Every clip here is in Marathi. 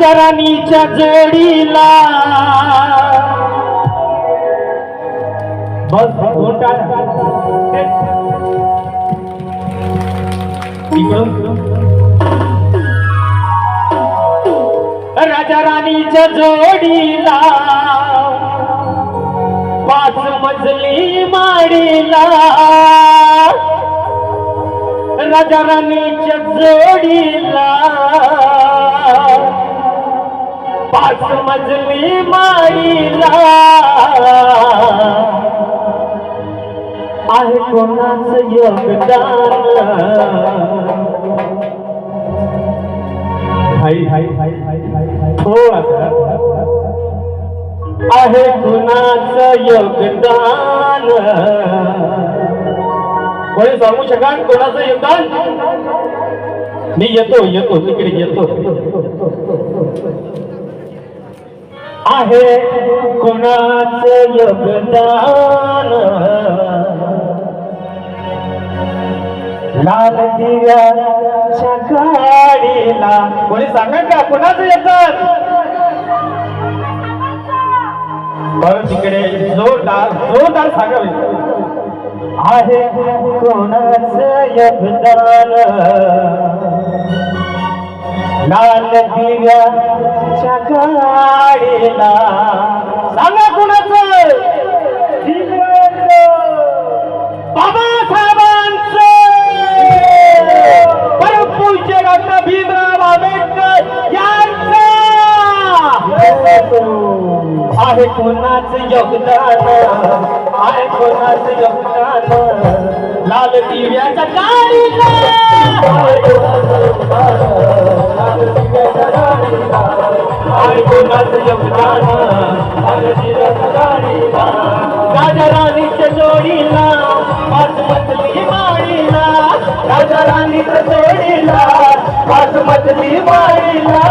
राजा राणीच्या जोडीला. बस राजा राणीच्या जोडीला. पाच मजली माडीला. राजा राणीच्या जोडीला. पाच मजली माईला. आहे कोणाचं योगदान? हाय हाय हाय हो, आहे कुणाचं योगदान? कोणी सांगू शकाल कोणाचं योगदान? मी येतो येतो तिकडे येतो. आहे कोणाचं योगदान? लाल दिव्याच्या गाडीला. कोणी सांगा का? कोणाचं येतात बरं तिकडे जोरदार जोरदार सांगावे आहे कोणाचं योगदान? लाल दिव्याच्या गाडीला सांगा कोणाचं? बाबासाहेबांचं. परमपूज्य डॉक्टर भीमराव आंबेडकर यांचं. आहे कोणाचं योगदान? आहे कोणाचं योगदान? लाल दिव्याच्या गाडीला योगदान राजा राणीच्या जोडीला पाच मजली माडीला राजा राणीच्या जोडीला पाच मजली माडीला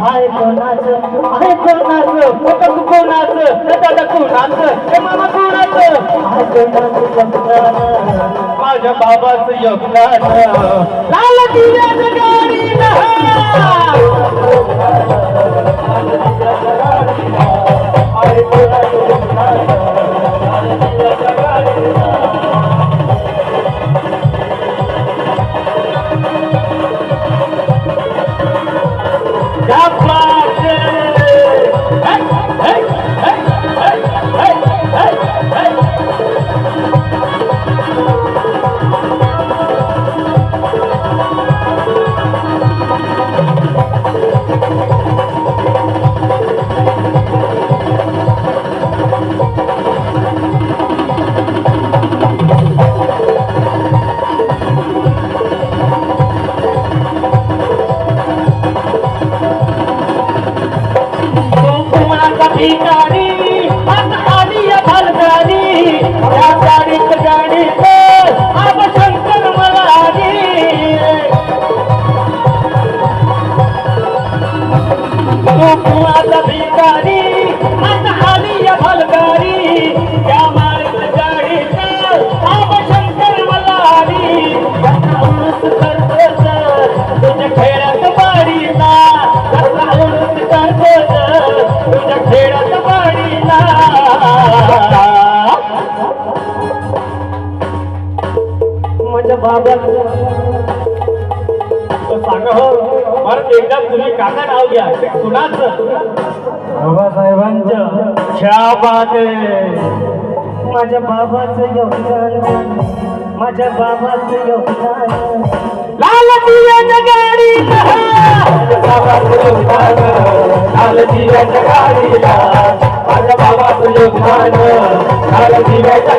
हाय कोणाचं हाय कोणाचं कोणाचं दादा कोणाचं मामा कोणाचं हाय कोणाचं माझ्या बाबाचं योगदान. लाल दिव्याचं हाय कुणाचं? बाबासाहेबांचं. शाबाद माझ्या बाबाचं योगदान. माझ्या बाबाचं योगदान. लाल दिव्याच्या गाडीला. बाबाचं योगदान. लाल दिव्याच्या गाडीला. माझ्या बाबाचं योगदान. लाल दिव्याच्या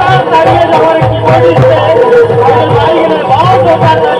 வாழ்ந்த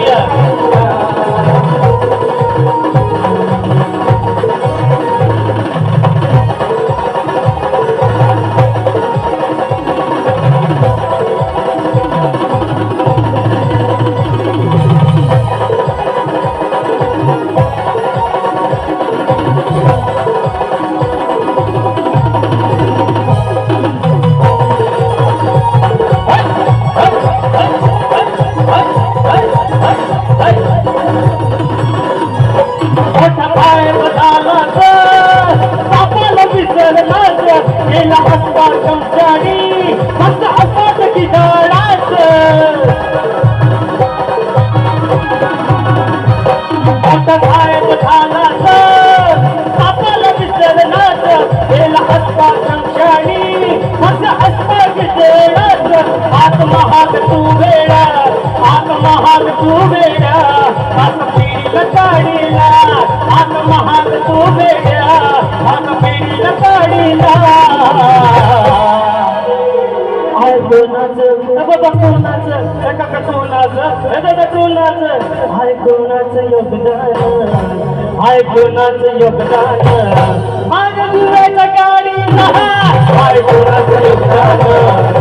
आत्महात तू वेळा तू वेळा. आत्म पिढीला काढीला. आत्महात तू वेळा. आत्म पिढीला काढीला. आहे कोणाचं बाबा कोणाचं एका कोणाचं योगदान हाय कोणाचं योगदान माझ्या दिव्याच्या गाडीला कोणाचं योगदान. कोणाचं योगदान दिव्याच्या गाडीला कोणाचं योगदान.